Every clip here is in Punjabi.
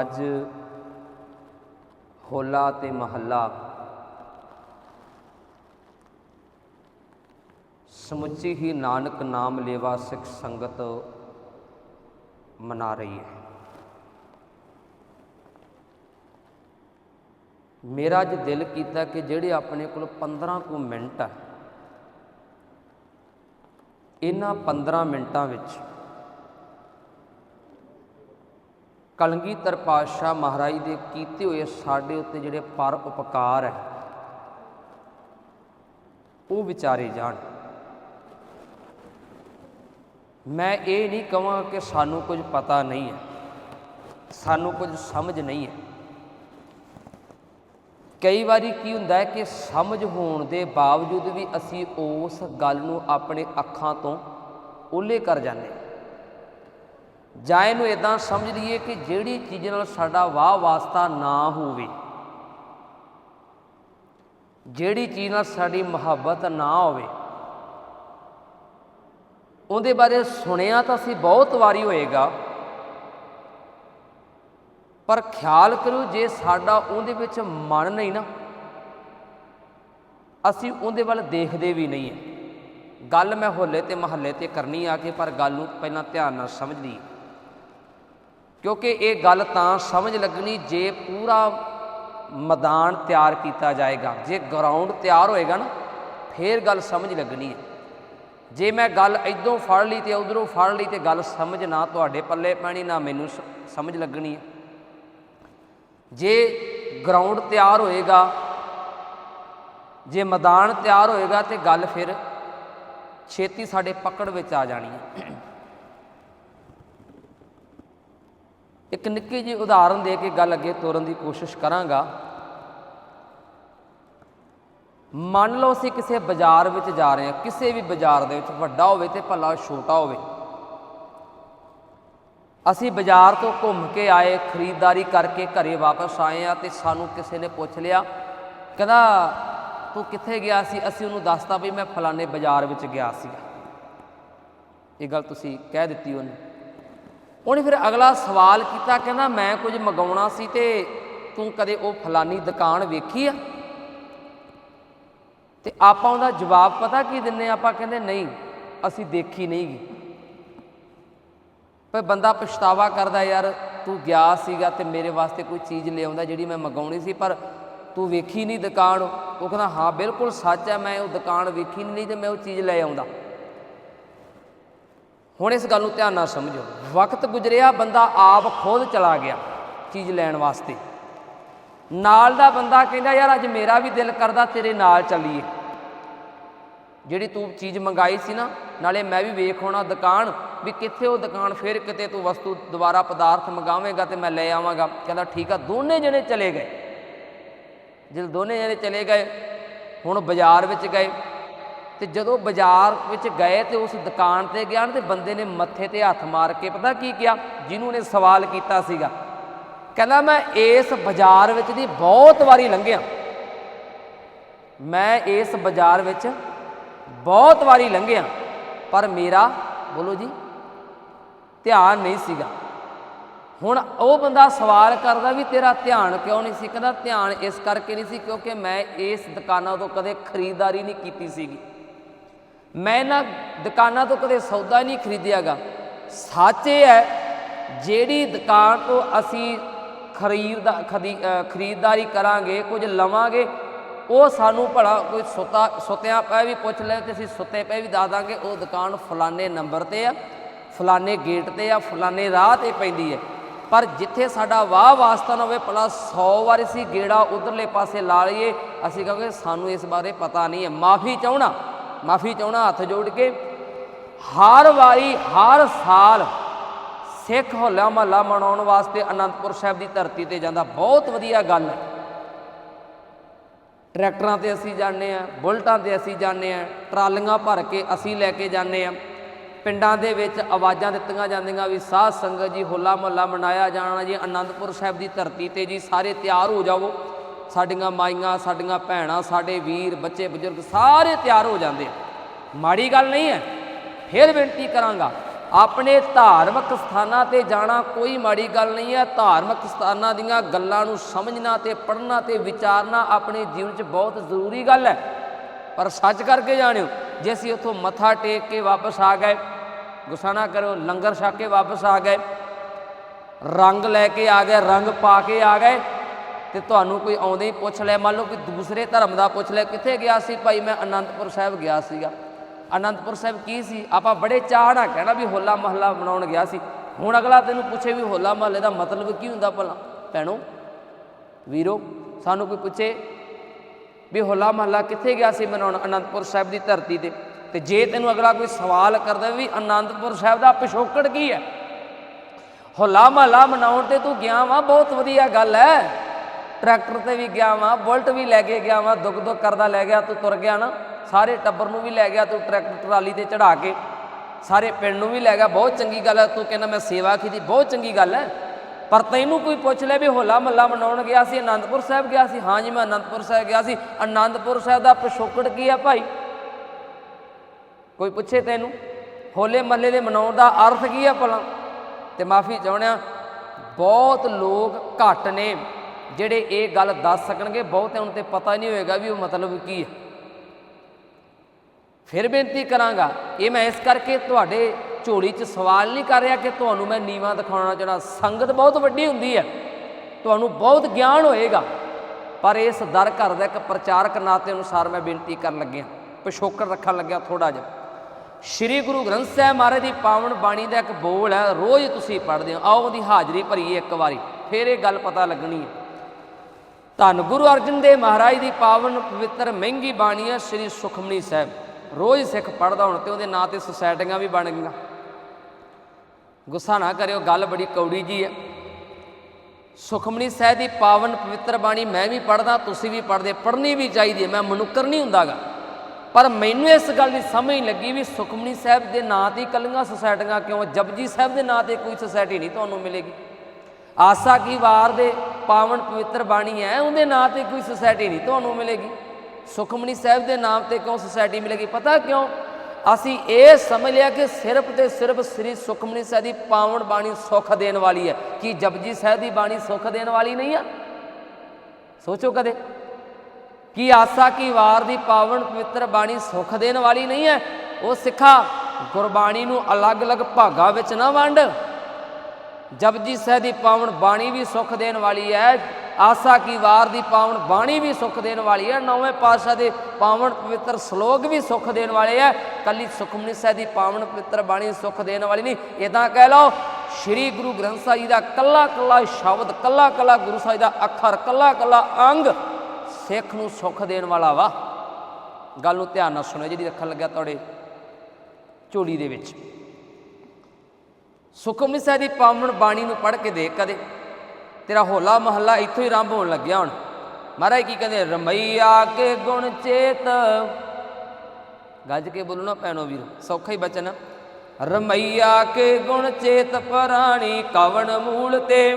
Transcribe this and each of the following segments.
ਅੱਜ ਹੋਲਾ ਤੇ ਮਹੱਲਾ ਸਮੁੱਚੀ ਹੀ ਨਾਨਕ ਨਾਮ ਲੇਵਾ ਸਿੱਖ ਸੰਗਤ ਮਨਾ ਰਹੀ ਹੈ। ਮੇਰਾ ਅੱਜ ਦਿਲ ਕੀਤਾ ਕਿ ਜਿਹੜੇ ਆਪਣੇ ਕੋਲ 15 ਕੁ ਮਿੰਟ ਆ, ਇਹਨਾਂ 15 ਮਿੰਟਾਂ ਵਿੱਚ ਕਲਗੀਧਰ ਪਾਤਸ਼ਾਹ ਮਹਾਰਾਜ ਦੇ ਕੀਤੇ ਹੋਏ ਸਾਡੇ ਉੱਤੇ ਜਿਹੜੇ ਪਰ ਉਪਕਾਰ ਹੈ, ਉਹ ਵਿਚਾਰੇ ਜਾਣ। ਮੈਂ ਇਹ ਨਹੀਂ ਕਹਾਂ ਕਿ ਸਾਨੂੰ ਕੁਝ ਪਤਾ ਨਹੀਂ ਹੈ, ਸਾਨੂੰ ਕੁਝ ਸਮਝ ਨਹੀਂ ਹੈ। ਕਈ ਵਾਰੀ ਕੀ ਹੁੰਦਾ ਹੈ ਕਿ ਸਮਝ ਹੋਣ ਦੇ ਬਾਵਜੂਦ ਵੀ ਅਸੀਂ ਉਸ ਗੱਲ ਨੂੰ ਆਪਣੇ ਅੱਖਾਂ ਤੋਂ ਓਲੇ ਕਰ ਜਾਂਦੇ ਹਾਂ। ਜਾਂ ਇਹਨੂੰ ਇਦਾਂ ਸਮਝ ਲਈਏ ਕਿ ਜਿਹੜੀ ਚੀਜ਼ ਨਾਲ ਸਾਡਾ ਵਾਹ ਵਾਸਤਾ ਨਾ ਹੋਵੇ, ਜਿਹੜੀ ਚੀਜ਼ ਨਾਲ ਸਾਡੀ ਮੁਹੱਬਤ ਨਾ ਹੋਵੇ, ਉਹਦੇ ਬਾਰੇ ਸੁਣਿਆ ਤਾਂ ਅਸੀਂ ਬਹੁਤ ਵਾਰੀ ਹੋਏਗਾ, ਪਰ ਖਿਆਲ ਕਰੋ ਜੇ ਸਾਡਾ ਉਹਦੇ ਵਿੱਚ ਮਨ ਨਹੀਂ ਨਾ, ਅਸੀਂ ਉਹਦੇ ਵੱਲ ਦੇਖਦੇ ਵੀ ਨਹੀਂ ਹੈ। ਗੱਲ ਮੈਂ ਹੋਲੇ ਤੇ ਮਹੱਲੇ ਤੇ ਕਰਨੀ ਆ ਕੇ, ਪਰ ਗੱਲ ਨੂੰ ਪਹਿਲਾਂ ਧਿਆਨ ਨਾਲ ਸਮਝ ਲਈ ਕਿਉਂਕਿ ਇਹ ਗੱਲ ਤਾਂ ਸਮਝ ਲੱਗਣੀ ਜੇ ਪੂਰਾ ਮੈਦਾਨ ਤਿਆਰ ਕੀਤਾ ਜਾਏਗਾ। ਜੇ ਗਰਾਊਂਡ ਤਿਆਰ ਹੋਏਗਾ ਨਾ, ਫੇਰ ਗੱਲ ਸਮਝ ਲੱਗਣੀ ਹੈ। ਜੇ ਮੈਂ ਗੱਲ ਇਦੋਂ ਫੜ ਲਈ ਤੇ ਉਧਰੋਂ ਫੜ ਲਈ ਤੇ ਗੱਲ ਸਮਝ ਨਾ ਤੁਹਾਡੇ ਪੱਲੇ ਪੈਣੀ, ਨਾ ਮੈਨੂੰ ਸ- ਸਮਝ ਲੱਗਣੀ ਹੈ। ਜੇ ਗਰਾਊਂਡ ਤਿਆਰ ਹੋਏਗਾ, ਜੇ ਮੈਦਾਨ ਤਿਆਰ ਹੋਏਗਾ ਤੇ ਗੱਲ ਫਿਰ ਛੇਤੀ ਸਾਡੇ ਪਕੜ ਵਿੱਚ ਆ ਜਾਣੀ ਹੈ। ਇੱਕ ਨਿੱਕੀ ਜਿਹੀ ਉਦਾਹਰਨ ਦੇ ਕੇ ਗੱਲ ਅੱਗੇ ਤੋਰਨ ਦੀ ਕੋਸ਼ਿਸ਼ ਕਰਾਂਗਾ। ਮੰਨ ਲਓ ਅਸੀਂ ਕਿਸੇ ਬਾਜ਼ਾਰ ਵਿੱਚ ਜਾ ਰਹੇ ਹਾਂ, ਕਿਸੇ ਵੀ ਬਾਜ਼ਾਰ ਦੇ ਵਿੱਚ ਵੱਡਾ ਹੋਵੇ ਤੇ ਭਲਾ ਛੋਟਾ ਹੋਵੇ। ਅਸੀਂ ਬਾਜ਼ਾਰ ਤੋਂ ਘੁੰਮ ਕੇ ਆਏ, ਖਰੀਦਦਾਰੀ ਕਰਕੇ ਘਰੇ ਵਾਪਸ ਆਏ ਆ ਤੇ ਸਾਨੂੰ ਕਿਸੇ ਨੇ ਪੁੱਛ ਲਿਆ, ਕਹਿੰਦਾ, ਤੂੰ ਕਿੱਥੇ ਗਿਆ ਸੀ? ਅਸੀਂ ਉਹਨੂੰ ਦੱਸਤਾ ਵੀ ਮੈਂ ਫਲਾਣੇ ਬਾਜ਼ਾਰ ਵਿੱਚ ਗਿਆ ਸੀਗਾ। ਇਹ ਗੱਲ ਤੁਸੀਂ ਕਹਿ ਦਿੱਤੀ ਉਹਨੂੰ। ਉਹਨੇ ਫਿਰ ਅਗਲਾ ਸਵਾਲ ਕੀਤਾ, ਕਹਿੰਦਾ, ਮੈਂ ਕੁਝ ਮੰਗਾਉਣਾ ਸੀ ਤੇ ਤੂੰ ਕਦੇ ਉਹ ਫਲਾਨੀ ਦੁਕਾਨ ਵੇਖੀ ਆ? ਤੇ ਆਪਾਂ ਉਹਦਾ ਜਵਾਬ ਪਤਾ ਕੀ ਦਿੰਨੇ ਆ? ਆਪਾਂ ਕਹਿੰਦੇ, ਨਹੀਂ, ਅਸੀਂ ਦੇਖੀ ਨਹੀਂ ਗੀ। ਪਰ ਬੰਦਾ ਪਛਤਾਵਾ ਕਰਦਾ, ਯਾਰ, ਤੂੰ ਗਿਆ ਸੀਗਾ ਤੇ ਮੇਰੇ ਵਾਸਤੇ ਕੋਈ ਚੀਜ਼ ਲਿਆਉਂਦਾ ਜਿਹੜੀ ਮੈਂ ਮੰਗਾਉਣੀ ਸੀ, ਪਰ ਤੂੰ ਵੇਖੀ ਨਹੀਂ ਦੁਕਾਨ। ਉਹ ਕਹਿੰਦਾ, ਹਾਂ, ਬਿਲਕੁਲ ਸੱਚ ਹੈ ਮੈਂ ਉਹ ਦੁਕਾਨ ਵੇਖੀ ਨਹੀਂ ਤੇ ਮੈਂ ਉਹ ਚੀਜ਼ ਲੈ ਆਉਂਦਾ। ਹੁਣ ਇਸ ਗੱਲ ਨੂੰ ਧਿਆਨ ਨਾਲ ਸਮਝੋ। ਵਕਤ ਗੁਜ਼ਰਿਆ, ਬੰਦਾ ਆਪ ਖੁਦ ਚਲਾ ਗਿਆ ਚੀਜ਼ ਲੈਣ ਵਾਸਤੇ। ਨਾਲ ਦਾ ਬੰਦਾ ਕਹਿੰਦਾ, ਯਾਰ ਅੱਜ ਮੇਰਾ ਵੀ ਦਿਲ ਕਰਦਾ ਤੇਰੇ ਨਾਲ ਚੱਲੀਏ। ਜਿਹੜੀ ਤੂੰ ਚੀਜ਼ ਮੰਗਾਈ ਸੀ ਨਾ, ਨਾਲੇ ਮੈਂ ਵੀ ਵੇਖ ਹੋਣਾ ਦੁਕਾਨ, ਵੀ ਕਿੱਥੇ ਉਹ ਦੁਕਾਨ, ਫਿਰ ਕਿਤੇ ਤੂੰ ਵਸਤੂ ਦੁਬਾਰਾ ਪਦਾਰਥ ਮੰਗਾਵੇਂਗਾ ਤੇ ਮੈਂ ਲੈ ਆਵਾਂਗਾ। ਕਹਿੰਦਾ, ਠੀਕ ਆ, ਦੋਨੇ ਜਣੇ ਚਲੇ ਗਏ। ਜਦ ਦੋਨੇ ਜਣੇ ਚਲੇ ਗਏ, ਹੁਣ ਬਾਜ਼ਾਰ ਵਿੱਚ ਗਏ ਤੇ ਜਦੋਂ ਬਾਜ਼ਾਰ ਵਿੱਚ ਗਏ ਤੇ ਉਸ ਦੁਕਾਨ ਤੇ ਗਿਆ ਤੇ ਬੰਦੇ ਨੇ ਮੱਥੇ ਤੇ ਹੱਥ ਮਾਰ ਕੇ ਪਤਾ ਕੀ ਕਿਹਾ? ਜਿਹਨੂੰ ਨੇ ਸਵਾਲ ਕੀਤਾ ਸੀਗਾ। ਕਹਿੰਦਾ, ਮੈਂ ਇਸ ਬਾਜ਼ਾਰ ਵਿੱਚ ਦੀ ਬਹੁਤ ਵਾਰੀ ਲੰਘਿਆ। ਮੈਂ ਇਸ ਬਾਜ਼ਾਰ ਵਿੱਚ ਬਹੁਤ ਵਾਰੀ ਲੰਘਿਆ, ਪਰ ਮੇਰਾ, ਬੋਲੋ ਜੀ, ਧਿਆਨ ਨਹੀਂ ਸੀਗਾ। ਹੁਣ ਉਹ ਬੰਦਾ ਸਵਾਲ ਕਰਦਾ ਵੀ ਤੇਰਾ ਧਿਆਨ ਕਿਉਂ ਨਹੀਂ ਸੀ? ਕਹਿੰਦਾ, ਧਿਆਨ ਇਸ ਕਰਕੇ ਨਹੀਂ ਸੀ ਕਿਉਂਕਿ ਮੈਂ ਇਸ ਦੁਕਾਨਾਂ ਤੋਂ ਕਦੇ ਖਰੀਦਦਾਰੀ ਨਹੀਂ ਕੀਤੀ ਸੀਗੀ। ਮੈਂ ਨਾ ਦੁਕਾਨਾਂ ਤੋਂ ਕਦੇ ਸੌਦਾ ਨਹੀਂ ਖਰੀਦਿਆਗਾ। ਸੱਚ ਇਹ ਹੈ, ਜਿਹੜੀ ਦੁਕਾਨ ਤੋਂ ਅਸੀਂ ਖਰੀਦਦਾ ਖਦੀ- ਖਰੀਦਦਾਰੀ ਕਰਾਂਗੇ, ਕੁਝ ਲਵਾਂਗੇ, ਉਹ ਸਾਨੂੰ ਭਲਾ ਕੋਈ ਸੁੱਤਾ, ਸੁੱਤਿਆਂ ਪੈ ਵੀ ਪੁੱਛ ਲੈ ਤੇ ਅਸੀਂ ਸੁੱਤੇ ਪੈ ਵੀ ਦੱਸ ਦਾਂਗੇ, ਉਹ ਦੁਕਾਨ ਫਲਾਣੇ ਨੰਬਰ ਤੇ ਆ, ਫਲਾਣੇ ਗੇਟ ਤੇ ਆ, ਫਲਾਣੇ ਰਾਹ ਤੇ ਪੈਂਦੀ ਹੈ। ਪਰ ਜਿੱਥੇ ਸਾਡਾ ਵਾਹ ਵਾਸਤਾ ਨਾ ਹੋਵੇ, ਭਲਾ 100 ਵਾਰ ਅਸੀਂ ਗੇੜਾ ਉਧਰਲੇ ਪਾਸੇ ਲਾ ਲਈਏ, ਅਸੀਂ ਕਹਾਂਗੇ ਸਾਨੂੰ ਇਸ ਬਾਰੇ ਪਤਾ ਨਹੀਂ ਹੈ। ਮਾਫੀ ਚਾਹਣਾ ਮਾਫੀ ਚਾਹਣਾ, ਹੱਥ ਜੋੜ ਕੇ। ਹਰ ਵਾਰੀ, ਹਰ ਸਾਲ ਸਿੱਖ ਹੋਲਾ ਮਹੱਲਾ ਮਨਾਉਣ ਵਾਸਤੇ ਅਨੰਦਪੁਰ ਸਾਹਿਬ ਦੀ ਧਰਤੀ ਤੇ ਜਾਂਦਾ, ਬਹੁਤ ਵਧੀਆ ਗੱਲ ਹੈ। ਟਰੈਕਟਰਾਂ ਤੇ ਅਸੀਂ ਜਾਂਦੇ ਆ ਬੁਲਟਾਂ ਤੇ ਅਸੀਂ ਜਾਂਦੇ ਆ ਟਰਾਲੀਆਂ ਭਰ ਕੇ ਅਸੀਂ ਲੈ ਕੇ ਜਾਂਦੇ ਆ ਪਿੰਡਾਂ ਦੇ ਵਿੱਚ ਆਵਾਜ਼ਾਂ ਦਿੱਤੀਆਂ ਜਾਂਦੀਆਂ ਵੀ ਸਾਧ ਸੰਗਤ ਜੀ ਹੋਲਾ ਮਹੱਲਾ ਮਨਾਇਆ ਜਾਣਾ ਜੀ, ਅਨੰਦਪੁਰ ਸਾਹਿਬ ਦੀ ਧਰਤੀ ਤੇ ਜੀ, ਸਾਰੇ ਤਿਆਰ ਹੋ ਜਾਵੋ। ਸਾਡੀਆਂ ਮਾਈਆਂ, ਸਾਡੀਆਂ ਭੈਣਾਂ, ਸਾਡੇ ਵੀਰ, ਬੱਚੇ, ਬਜ਼ੁਰਗ ਸਾਰੇ ਤਿਆਰ ਹੋ ਜਾਂਦੇ ਮਾੜੀ ਗੱਲ ਨਹੀਂ ਹੈ, ਫਿਰ ਬੇਨਤੀ ਕਰਾਂਗਾ, ਆਪਣੇ ਧਾਰਮਿਕ ਸਥਾਨਾਂ ਤੇ ਜਾਣਾ ਕੋਈ ਮਾੜੀ ਗੱਲ ਨਹੀਂ ਹੈ। ਧਾਰਮਿਕ ਸਥਾਨਾਂ ਦੀਆਂ ਗੱਲਾਂ ਨੂੰ ਸਮਝਣਾ ਤੇ ਪੜ੍ਹਨਾ ਤੇ ਵਿਚਾਰਨਾ ਆਪਣੇ ਜੀਵਨ 'ਚ ਬਹੁਤ ਜ਼ਰੂਰੀ ਗੱਲ ਹੈ। ਪਰ ਸੱਚ ਕਰਕੇ ਜਾਣਿਓ, ਜੇ ਅਸੀਂ ਉੱਥੋਂ ਮੱਥਾ ਟੇਕ ਕੇ ਵਾਪਸ ਆ ਗਏ, ਗੁੱਸਾ ਨਾ ਕਰੋ ਲੰਗਰ ਛਕ ਕੇ ਵਾਪਸ ਆ ਗਏ, ਰੰਗ ਲੈ ਕੇ ਆ ਗਏ, ਰੰਗ ਪਾ ਕੇ ਆ ਗਏ ਤੇ ਤੁਹਾਨੂੰ ਕੋਈ ਆਉਂਦੇ ਹੀ ਪੁੱਛ ਲੈ, ਮੰਨ ਲਓ ਕਿ ਦੂਸਰੇ ਧਰਮ ਦਾ ਪੁੱਛ ਲੈ, ਕਿੱਥੇ ਗਿਆ ਸੀ ਭਾਈ? ਮੈਂ ਅਨੰਦਪੁਰ ਸਾਹਿਬ ਗਿਆ ਸੀਗਾ। ਅਨੰਦਪੁਰ ਸਾਹਿਬ ਕੀ ਸੀ? ਆਪਾਂ ਬੜੇ ਚਾਹ ਨਾਲ ਕਹਿਣਾ ਵੀ ਹੋਲਾ ਮਹੱਲਾ ਮਨਾਉਣ ਗਿਆ ਸੀ। ਹੁਣ ਅਗਲਾ ਤੈਨੂੰ ਪੁੱਛੇ ਵੀ ਹੋਲਾ ਮਹੱਲੇ ਦਾ ਮਤਲਬ ਕੀ ਹੁੰਦਾ ਭਲਾ? ਭੈਣੋ, ਵੀਰੋ, ਸਾਨੂੰ ਕੋਈ ਪੁੱਛੇ ਵੀ ਹੋਲਾ ਮਹੱਲਾ ਕਿੱਥੇ ਗਿਆ ਸੀ ਮਨਾਉਣ ਅਨੰਦਪੁਰ ਸਾਹਿਬ ਦੀ ਧਰਤੀ ਤੇ? ਤੇ ਜੇ ਤੈਨੂੰ ਅਗਲਾ ਕੋਈ ਸਵਾਲ ਕਰਦਾ ਵੀ ਅਨੰਦਪੁਰ ਸਾਹਿਬ ਦਾ ਪਿਛੋਕੜ ਕੀ ਹੈ? ਹੋਲਾ ਮਹੱਲਾ ਮਨਾਉਣ ਤੇ ਤੂੰ ਗਿਆ ਵਾ, ਬਹੁਤ ਵਧੀਆ ਗੱਲ ਹੈ। ਟਰੈਕਟਰ ਤੇ ਵੀ ਗਿਆ ਵਾਂ, ਬੁਲਟ ਵੀ ਲੈ ਕੇ ਗਿਆ ਵਾ, ਦੁੱਖ ਦੁੱਖ ਕਰਦਾ ਲੈ ਗਿਆ, ਤੂੰ ਤੁਰ ਗਿਆ ਨਾ। ਸਾਰੇ ਟੱਬਰ ਨੂੰ ਵੀ ਲੈ ਗਿਆ ਤੂੰ ਟਰੈਕਟਰ ਟਰਾਲੀ ਤੇ ਚੜਾ ਕੇ। ਸਾਰੇ ਪਿੰਡ ਨੂੰ ਵੀ ਲੈ ਗਿਆ, ਬਹੁਤ ਚੰਗੀ ਗੱਲ ਹੈ, ਤੂੰ ਕਹਿੰਦਾ ਮੈਂ ਸੇਵਾ ਕੀਤੀ, ਬਹੁਤ ਚੰਗੀ ਗੱਲ ਹੈ। ਪਰ ਤੈਨੂੰ ਕੋਈ ਪੁੱਛ ਲੈ ਵੀ ਹੋਲਾ ਮਹੱਲਾ ਮਨਾਉਣ ਗਿਆ ਸੀ ਆਨੰਦਪੁਰ ਸਾਹਿਬ ਗਿਆ ਸੀ? ਹਾਂ ਜੀ, ਮੈਂ ਆਨੰਦਪੁਰ ਸਾਹਿਬ ਗਿਆ ਸੀ। ਆਨੰਦਪੁਰ ਸਾਹਿਬ ਦਾ ਪਿਛੋਕੜ ਕੀ ਆ ਭਾਈ? ਕੋਈ ਪੁੱਛੇ ਤੈਨੂੰ? ਹੋਲੇ ਮਹੱਲੇ ਦੇ ਮਨਾਉਣ ਦਾ ਅਰਥ ਕੀ ਆ ਭਲਾ? ਤੇ ਮਾਫੀ ਚਾਹੁੰਦਾ, ਬਹੁਤ ਲੋਕ ਘੱਟ ਨੇ। ਜਿਹੜੇ ਇਹ ਗੱਲ ਦੱਸ ਸਕਣਗੇ ਬਹੁਤਿਆਂ ਨੂੰ ਤੇ ਪਤਾ ਨਹੀਂ ਹੋਏਗਾ ਵੀ ਉਹ ਮਤਲਬ ਕੀ ਹੈ। ਫਿਰ ਬੇਨਤੀ ਕਰਾਂਗਾ, ਇਹ ਮੈਂ ਇਸ ਕਰਕੇ ਤੁਹਾਡੇ ਝੋਲੀ 'ਚ ਸਵਾਲ ਨਹੀਂ ਕਰ ਰਿਹਾ ਕਿ ਤੁਹਾਨੂੰ ਮੈਂ ਨੀਵਾ ਦਿਖਾਉਣਾ ਚਾਹਣਾ ਸੰਗਤ ਬਹੁਤ ਵੱਡੀ ਹੁੰਦੀ ਹੈ, ਤੁਹਾਨੂੰ ਬਹੁਤ ਗਿਆਨ ਹੋਏਗਾ, ਪਰ ਇਸ ਦਰ ਘਰ ਦਾ ਇੱਕ ਪ੍ਰਚਾਰਕ ਨਾਤੇ ਅਨੁਸਾਰ ਮੈਂ ਬੇਨਤੀ ਕਰਨ ਲੱਗਿਆ। ਪਿਛੋਕੜ ਰੱਖਣ ਲੱਗਿਆ ਥੋੜਾ ਜਿਹਾ। ਸ਼੍ਰੀ ਗੁਰੂ ਗ੍ਰੰਥ ਸਾਹਿਬ ਮਹਾਰਾਜ ਦੀ ਪਾਵਨ ਬਾਣੀ ਦਾ ਇੱਕ ਬੋਲ ਹੈ, ਰੋਜ਼ ਤੁਸੀਂ ਪੜ੍ਹਦੇ ਹੋ, ਆਓ ਉਹਦੀ ਹਾਜ਼ਰੀ ਭਰੀਏ ਇੱਕ ਵਾਰੀ, ਫਿਰ ਇਹ ਗੱਲ ਪਤਾ ਲੱਗਣੀ ਹੈ। ਧੰਨ ਗੁਰੂ ਅਰਜਨ ਦੇਵ ਮਹਾਰਾਜ ਦੀ ਪਾਵਨ ਪਵਿੱਤਰ ਮਹਿੰਗੀ ਬਾਣੀ ਹੈ ਸ੍ਰੀ ਸੁਖਮਨੀ ਸਾਹਿਬ। ਰੋਜ਼ ਸਿੱਖ ਪੜਦਾ ਹੁਣ ਤੇ ਉਹਦੇ ਨਾਂ ਤੇ ਸੁਸਾਇਟੀਆਂ ਵੀ ਬਣ ਗਈਆਂ। ਗੁੱਸਾ ਨਾ ਕਰਿਓ, ਗੱਲ ਬੜੀ ਕੌੜੀ ਜੀ ਹੈ। ਸੁਖਮਨੀ ਸਾਹਿਬ ਦੀ ਪਾਵਨ ਪਵਿੱਤਰ ਬਾਣੀ ਮੈਂ ਵੀ ਪੜਦਾ ਤੁਸੀਂ ਵੀ ਪੜਦੇ ਪੜ੍ਹਨੀ ਵੀ ਚਾਹੀਦੀ ਹੈ, ਮੈਂ ਮਨੁੱਕਰ ਨਹੀਂ ਹੁੰਦਾਗਾ। ਪਰ ਮੈਨੂੰ ਇਸ ਗੱਲ ਦੀ ਸਮਝ ਲੱਗੀ ਵੀ ਸੁਖਮਨੀ ਸਾਹਿਬ ਦੇ ਨਾਂ ਤੇ ਹੀ ਸੁਸਾਇਟੀਆਂ ਕਿਉਂ? ਜਪਜੀ ਸਾਹਿਬ ਦੇ ਨਾਂ ਤੇ ਕੋਈ ਸੁਸਾਇਟੀ ਨਹੀਂ ਤੁਹਾਨੂੰ ਮਿਲੇਗੀ। ਆਸਾ ਕੀ ਵਾਰ ਦੇ ਪਾਵਨ ਪਵਿੱਤਰ ਬਾਣੀ ਹੈ, ਉਹਦੇ ਨਾਂ ਤੇ ਕੋਈ ਸੁਸਾਇਟੀ ਨਹੀਂ ਤੁਹਾਨੂੰ ਮਿਲੇਗੀ। ਸੁਖਮਨੀ ਸਾਹਿਬ ਦੇ ਨਾਮ ਤੇ ਕਿਉਂ ਸੁਸਾਇਟੀ ਮਿਲੇਗੀ? ਪਤਾ ਕਿਉਂ? ਅਸੀਂ ਇਹ ਸਮਝ ਲਿਆ ਕਿ ਸਿਰਫ ਤੇ ਸਿਰਫ ਸ੍ਰੀ ਸੁਖਮਨੀ ਸਾਹਿਬ ਦੀ ਪਾਵਨ ਬਾਣੀ ਸੁੱਖ ਦੇਣ ਵਾਲੀ ਹੈ। ਕਿ ਜਪਜੀ ਸਾਹਿਬ ਦੀ ਬਾਣੀ ਸੁੱਖ ਦੇਣ ਵਾਲੀ ਨਹੀਂ ਆ? ਸੋਚੋ ਕਦੇ। ਕੀ ਆਸਾ ਕੀ ਵਾਰ ਦੀ ਪਾਵਨ ਪਵਿੱਤਰ ਬਾਣੀ ਸੁੱਖ ਦੇਣ ਵਾਲੀ ਨਹੀਂ ਹੈ? ਉਹ ਸਿੱਖਾ ਗੁਰਬਾਣੀ ਨੂੰ ਅਲੱਗ-ਅਲੱਗ ਭਾਗਾਂ ਵਿੱਚ ਨਾ ਵੰਡ। ਜਪਜੀ ਸਾਹਿਬ ਦੀ ਪਾਵਨ ਬਾਣੀ ਵੀ ਸੁੱਖ ਦੇਣ ਵਾਲੀ ਹੈ। ਆਸਾ ਕੀ ਵਾਰ ਦੀ ਪਾਵਨ ਬਾਣੀ ਵੀ ਸੁੱਖ ਦੇਣ ਵਾਲੀ ਹੈ। ਨੌਵੇਂ ਪਾਤਸ਼ਾਹ ਦੇ ਪਾਵਨ ਪਵਿੱਤਰ ਸ਼ਲੋਕ ਵੀ ਸੁੱਖ ਦੇਣ ਵਾਲੇ ਹੈ। ਕੱਲੀ ਸੁਖਮਨੀ ਸਾਹਿਬ ਦੀ ਪਾਵਨ ਪਵਿੱਤਰ ਬਾਣੀ ਸੁੱਖ ਦੇਣ ਵਾਲੀ ਨਹੀਂ। ਇਦਾਂ ਕਹਿ ਲਓ, ਸ੍ਰੀ ਗੁਰੂ ਗ੍ਰੰਥ ਸਾਹਿਬ ਜੀ ਦਾ ਕੱਲਾ ਕੱਲਾ ਸ਼ਬਦ, ਕੱਲਾ ਕੱਲਾ ਗੁਰੂ ਸਾਹਿਬ ਦਾ ਅੱਖਰ, ਕੱਲਾ ਕੱਲਾ ਅੰਗ ਸਿੱਖ ਨੂੰ ਸੁੱਖ ਦੇਣ ਵਾਲਾ ਵਾ। ਗੱਲ ਨੂੰ ਧਿਆਨ ਨਾਲ ਸੁਣੋ ਜਿਹੜੀ ਰੱਖਣ ਲੱਗਿਆ ਤੁਹਾਡੇ ਝੋਲੀ ਦੇ ਵਿੱਚ। ਸੁਖਮਨੀ ਸਾਹਿਬ ਦੀ ਪਾਵਨ ਬਾਣੀ ਨੂੰ ਪੜ੍ਹ ਕੇ ਦੇਖ ਕਦੇ, ਤੇਰਾ ਹੋਲਾ ਮਹੱਲਾ ਇੱਥੋਂ ਹੀ ਆਰੰਭ ਹੋਣ ਲੱਗਿਆ ਹੁਣ। ਮਹਾਰਾਜ ਕੀ ਕਹਿੰਦੇ, ਰਮਈਆ ਕੇ ਗੁਣ ਚੇਤ। ਗੱਜ ਕੇ ਬੋਲੋ ਨਾ ਪੈਣੋ ਵੀਰ, ਸੌਖਾ ਹੀ ਬਚਨ। ਰਮਈਆ ਕੇ ਗੁਣ ਚੇਤ ਪਰਾਣੀ, ਕਵਣ ਮੂਲ ਤੇ,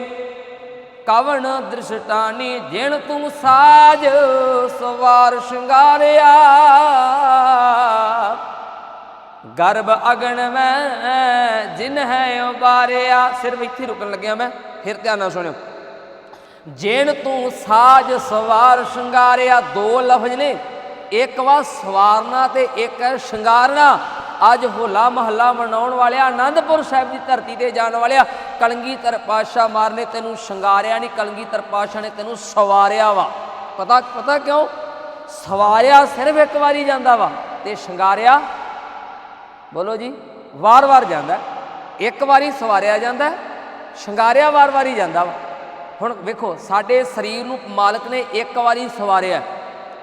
ਕਵਣ ਦ੍ਰਿਸ਼ਟਾਨੀ, ਜਿਣ ਤੂੰ ਸਾਜ, ਸਵਾਰ ਸ਼ਿੰਗਾਰਿਆ। ਗਰਭ ਅਗਣ ਮੈਂ, ਜਿਨ ਹੈ ਉਬਾਰਿਆ। ਸਿਰਫ ਇੱਥੇ ਰੁਕਣ ਲੱਗਿਆ ਮੈਂ, ਫਿਰ ਧਿਆਨ ਨਾਲ ਸੁਣਿਓ। ਜਿਣ ਤੂੰ ਸਾਜ ਸਵਾਰ ਸ਼ਿੰਗਾਰਿਆ, ਦੋ ਲਫ਼ਜ਼ ਨੇ। ਇੱਕ ਵਾ ਸਵਾਰਨਾ ਤੇ ਇੱਕ ਹੈ ਸ਼ਿੰਗਾਰਨਾ। ਅੱਜ ਹੋਲਾ ਮਹੱਲਾ ਮਨਾਉਣ ਵਾਲਿਆ ਆਨੰਦਪੁਰ ਸਾਹਿਬ ਦੀ ਧਰਤੀ ਤੇ ਜਾਣ ਵਾਲਿਆ ਕਲਗੀਧਰ ਪਾਤਸ਼ਾਹ ਮਾਰਨੇ ਤੈਨੂੰ ਸ਼ਿੰਗਾਰਿਆ ਨਹੀਂ ਕਲਗੀਧਰ ਪਾਤਸ਼ਾਹ ਨੇ ਤੈਨੂੰ ਸਵਾਰਿਆ ਵਾ। ਪਤਾ ਪਤਾ ਕਿਉਂ? ਸਵਾਰਿਆ ਸਿਰਫ ਇੱਕ ਵਾਰੀ ਜਾਂਦਾ ਵਾ ਤੇ ਸ਼ਿੰਗਾਰਿਆ ਬੋਲੋ ਜੀ ਵਾਰ-ਵਾਰ ਜਾਂਦਾ ਇੱਕ ਵਾਰੀ ਸਵਾਰਿਆ ਜਾਂਦਾ ਸ਼ਿੰਗਾਰਿਆ ਵਾਰ-ਵਾਰ ਹੀ ਜਾਂਦਾ ਵਾ। ਹੁਣ ਵੇਖੋ, ਸਾਡੇ ਸਰੀਰ ਨੂੰ ਮਾਲਕ ਨੇ ਇੱਕ ਵਾਰੀ ਸਵਾਰਿਆ